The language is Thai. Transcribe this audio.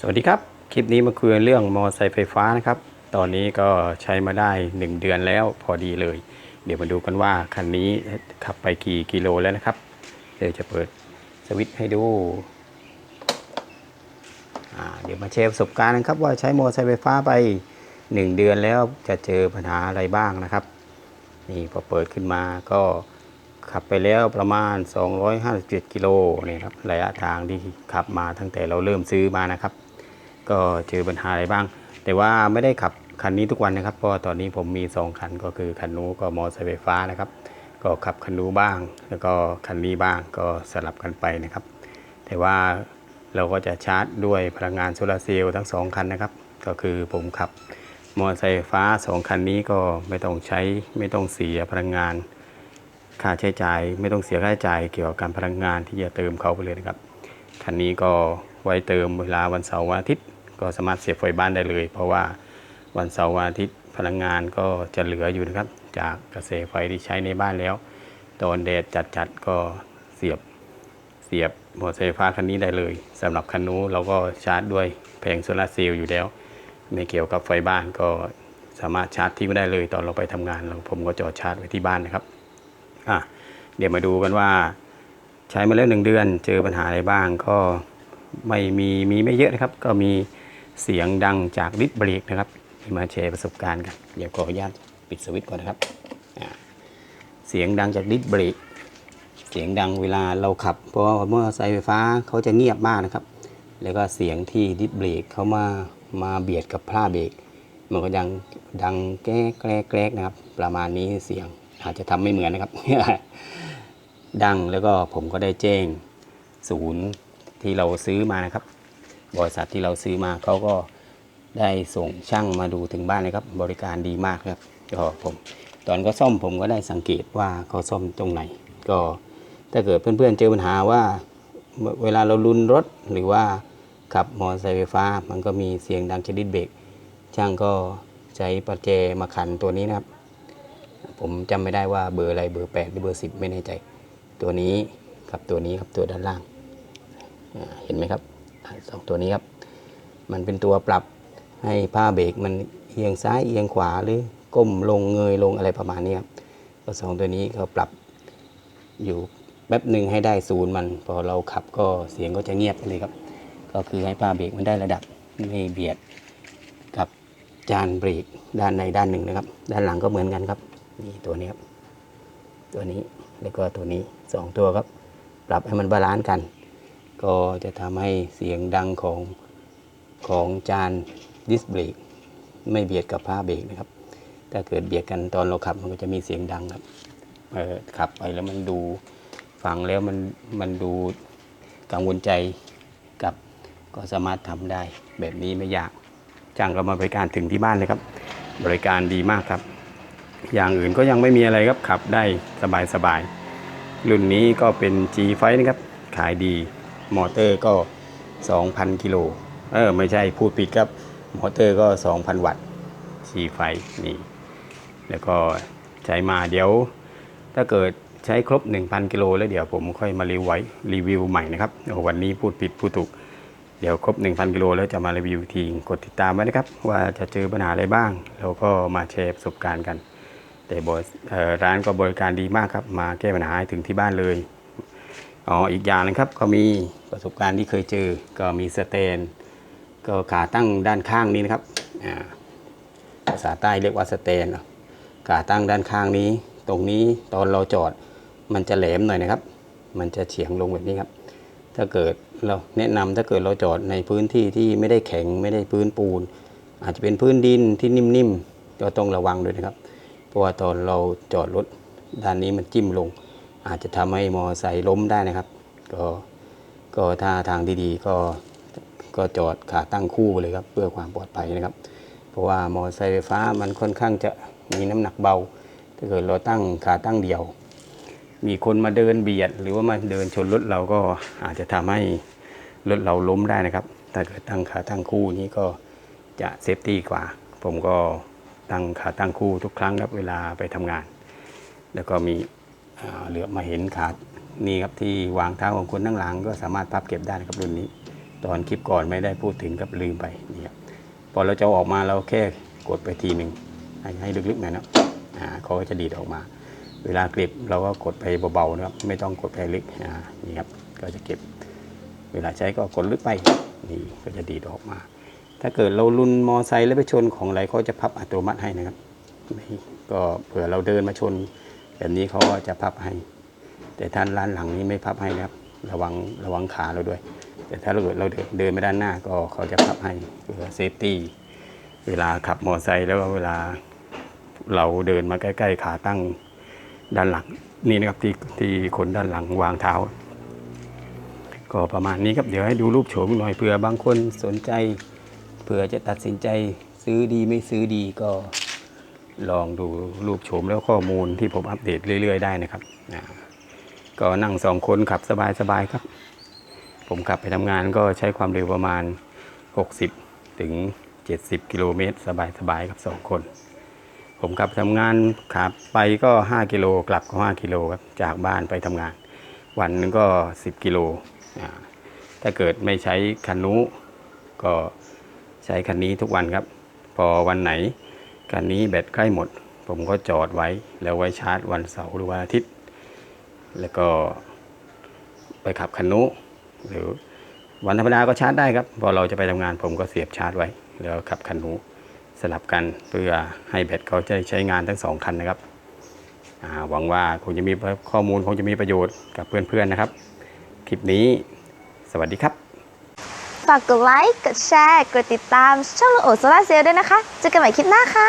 สวัสดีครับ คลิปนี้มาคุยเรื่องมอเตอร์ไซค์ไฟฟ้านะครับ ตอนนี้ก็ใช้มาได้ 1 เดือนแล้วพอดีเลย เดี๋ยวมาดูกันว่าคันนี้ขับไปกี่กิโลแล้วนะครับ เดี๋ยวจะเปิดสวิตช์ให้ดูเดี๋ยวมาแชร์ประสบการณ์นะครับ ว่าใช้มอเตอร์ไซค์ไฟฟ้าไป 1 เดือนแล้วจะเจอปัญหาอะไรบ้างนะครับ นี่พอเปิดขึ้นมาก็ขับไปแล้วประมาณ 257 กิโลเนี่ยครับระยะทางที่ขับมาตั้งแต่เราเริ่มซื้อมานะครับ ก็เจอปัญหาอะไรบ้าง แต่ว่าไม่ได้ขับคันนี้ทุกวันนะครับเพราะตอนนี้ผมมี 2 คันก็คือคันนู้ก็มอเตอร์ไซค์ไฟฟ้านะครับ ก็ขับคันนู้บ้าง แล้วก็คันนี้บ้างก็สลับกันไปนะครับ แต่ว่าเราก็จะชาร์จด้วยพลังงานโซลาร์เซลล์ทั้งสองคันนะครับ ก็คือผมขับมอเตอร์ไซค์ฟฟ้าสองคันนี้ก็ไม่ต้องใช้ไม่ต้องเสียพลังงาน ค่าใช้จ่าย ไม่ต้องเสียค่าใช้จ่ายเกี่ยวกับการพลังงานที่จะเติมเขาไปเลยนะครับ คันนี้ก็ไว้เติมเวลาวันเสาร์วันอาทิตย์ ก็สามารถเสียบไฟบ้านได้เลย เพราะว่าวันเสาร์วันอาทิตย์พลังงานก็จะเหลืออยู่นะครับ จากกระแสไฟที่ใช้ในบ้านแล้วตอนแดดจัดๆก็เสียบเสียบมอเตอร์ไซค์ฟฟ้าคันนี้ได้เลยสำหรับคันนู้เราก็ชาร์จด้วยแผงโซลาร์เซลล์อยู่แล้ว ไม่เกี่ยวกับไฟบ้านก็สามารถชาร์จทิ้งได้เลย ตอนเราไปทำงานเราผมก็จอดชาร์จไว้ที่บ้านนะครับอะเดี๋ยวมาดูกันว่า ใช้มาแล้วหนึ่งเดือน เจอปัญหาอะไรบ้างก็ไม่มีมีไม่เยอะนะครับ ก็มี เสียงดังจากดิสเบรกนะครับที่มาแชร์ประสบการณ์กัน เดี๋ยวขออนุญาตปิดสวิตช์ก่อนนะครับเสียงดังจากดิสเบรกเสียงดังเวลาเราขับ เพราะว่าเมอเตอร์ไซไฟฟ้าเขาจะเงียบมากนะครับ แล้วก็เสียงที่ดิสเบรกเขามามาเบียดกับผ้าเบรกมันก็ดังดังแกรกแกแกรกนะครับ ประมาณนี้เสียงอาจจะทำไม่เหมือนนะครับ ดังแล้วก็ผมก็ได้แจ้งศูนย์ที่เราซื้อมานะครับ บริษัทที่เราซื้อมาเขาก็ได้ส่งช่างมาดูถึงบ้านเลยครับ บริการดีมากครับก็ผมตอนก็ซ่อมผมก็ได้สังเกตว่าเขาซ่อมตรงไหน ก็ถ้าเกิดเพื่อนๆเจอปัญหาว่าเวลาเราลุนรถหรือว่าขับมอเตอร์ไซค์ไฟฟ้า มันก็มีเสียงดังชนิดเบรกช่างก็ใช้ประแจมาขันตัวนี้นะครับ ผมจำไม่ได้ว่าเบอร์อะไรเบอร์8หรือเบอร์10 ไม่แน่ใจ ตัวนี้ครับตัวนี้ครับตัวด้านล่างเห็นไหมครับ สองตัวนี้ครับ มันเป็นตัวปรับให้ผ้าเบรกมันเอียงซ้ายเอียงขวาหรือก้มลงเงยลงอะไรประมาณนี้ครับก็สองตัวนี้เขาปรับอยู่แป๊บหนึ่งให้ได้ศูนย์มัน พอเราขับก็เสียงก็จะเงียบไปเลยครับ ก็คือให้ผ้าเบรกมันได้ระดับไม่เบียดกับจานเบรกด้านในด้านหนึ่งนะครับ ด้านหลังก็เหมือนกันครับนี่ตัวนี้ครับ ตัวนี้แล้วก็ตัวนี้สองตัวครับ ปรับให้มันบาลานซ์กัน ก็จะทำให้เสียงดังของของจานดิสเบรกไม่เบียดกับผ้าเบรกนะครับ ถ้าเกิดเบียดกันตอนเราขับมันก็จะมีเสียงดังครับเออขับไปแล้วมันดูฟังแล้วมันมันดูกังวลใจกับก็สามารถทำได้แบบนี้ไม่ยากจ้างเรามาบริการถึงที่บ้านเลยครับ บริการดีมากครับ อย่างอื่นก็ยังไม่มีอะไรครับขับได้สบายสบายๆรุ่นนี้ก็เป็น G ไฟนะครับขายดี มอเตอร์ก็ 2,000 กิโล เออ ไม่ใช่พูดผิดครับ มอเตอร์ก็ 2,000 วัตต์ G ไฟนี่ แล้วก็ใช้มาเดี๋ยว ถ้าเกิดใช้ครบ 1,000 กิโลแล้วเดี๋ยวผมค่อยมารีวิวไว้รีวิวใหม่นะครับโอ้วันนี้พูดผิดพูดถูก เดี๋ยวครบ 1,000 กิโลแล้วจะมารีวิวทีกดติดตามไว้นะครับ ว่าจะเจอปัญหาอะไรบ้าง แล้วก็มาแชร์ประสบการณ์กัน แต่บริเอ่อร้านก็บริการดีมากครับ มาแก้ปัญหาให้ถึงที่บ้านเลย อ๋ออีกอย่างนึงครับก็มีประสบการณ์ที่เคยเจอ ก็มีสเตน ก็ขาตั้งด้านข้างนี้นะครับอ่าภาษาใต้เรียกว่าสเตนขาตั้งด้านข้างนี้ ตรงนี้ตอนเราจอดมันจะแหลมหน่อยนะครับ มันจะเฉียงลงแบบนี้ครับ ถ้าเกิดเราแนะนำถ้าเกิดเราจอดในพื้นที่ที่ไม่ได้แข็งไม่ได้พื้นปูน อาจจะเป็นพื้นดินที่นิ่มๆก็ต้องระวังด้วยนะครับ เพราะว่าตอนเราจอดรถด้านนี้มันจิ้มลง อาจจะทำให้มอไซค์ล้มได้นะครับ ก็ก็ถ้าทางดีๆก็ก็จอดขาตั้งคู่เลยครับ เพื่อความปลอดภัยนะครับ เพราะว่ามอไซค์ไฟฟ้ามันค่อนข้างจะมีน้ำหนักเบา ถ้าเกิดเราตั้งขาตั้งเดียว มีคนมาเดินเบียด หรือว่ามาเดินชนรถเราก็อาจจะทำให้รถเราล้มได้นะครับ ถ้าเกิดตั้งขาตั้งคู่นี้ก็จะเซฟตี้กว่า ผมก็ตั้งขาตั้งคู่ทุกครั้งครับเวลาไปทำงาน แล้วก็มี เหลือมาเห็นขานี่ครับที่วางเท้าของคนนั่งหลังก็สามารถพับเก็บได้นะครับรุ่นนี้ ตอนคลิปก่อนไม่ได้พูดถึงกับลืมไปนี่ครับพอเราจะเอาออกมาเราแค่กดไปทีหนึ่งให้ให้ลึกๆหน่อยนะอ่าเขาก็จะดีดออกมา เวลาเก็บเราก็กดไปเบาๆนะครับไม่ต้องกดไปลึกอ่านี่ครับก็จะเก็บ เวลาใช้ก็กดลึกไปนี่ก็จะดีดออกมา ถ้าเกิดเราลุนมอไซค์แล้วไปชนของอะไรเขาจะพับอัตโนมัติให้นะครับไม่ก็เผื่อเราเดินมาชน แบบนี้เขาก็จะพับให้ แต่ท่านร้านหลังนี้ไม่พับให้นะครับ ระวังระวังขาเราด้วย แต่ถ้าเราเกิดเราเดินไปด้านหน้าก็เขาจะพับให้เพื่อเซฟตี้เวลาขับมอเตอร์ไซค์แล้วก็เวลาเราเดินมาใกล้ ๆ ขาตั้งด้านหลังนี่นะครับที่ที่คนด้านหลังวางเท้า ก็ประมาณนี้ครับเดี๋ยวให้ดูรูปโฉมหน่อยเผื่อบางคนสนใจเผื่อจะตัดสินใจซื้อดีไม่ซื้อดีก็ ลองดูรูปโฉมแล้วข้อมูลที่ผมอัปเดตเรื่อย ๆ ได้นะครับนะก็นั่งสองคนขับสบายๆครับ ผมขับไปทำงานก็ใช้ความเร็วประมาณ 60 ถึง 70 กิโลเมตร สบายๆครับสองคน ผมขับทำงานขับไปก็ 5 กิโลกลับก็ 5 กิโลครับจากบ้านไปทำงาน วันนึงก็ 10 กิโลถ้าเกิดไม่ใช้คันนู้ก็ใช้คันนี้ทุกวันครับ พอวันไหน คันนี้แบตใกล้หมด ผมก็จอดไว้แล้วไว้ชาร์จวันเสาร์หรือวันอาทิตย์ แล้วก็ไปขับคันนู้หรือวันธรรมดาก็ชาร์จได้ครับ พอเราจะไปทำงานผมก็เสียบชาร์จไว้ แล้วขับคันนู้สลับกันเพื่อให้แบตเขาจะใช้งานทั้งสองคันนะครับหวังว่าคงจะมีข้อมูลคงจะมีประโยชน์กับเพื่อนๆนะครับ คลิปนี้ สวัสดีครับ ฝากกดไลค์ กดแชร์ กดติดตามช่องลูกโอโซล่าเซลล์ด้วยนะคะ เจอกันใหม่คลิปหน้าค่ะ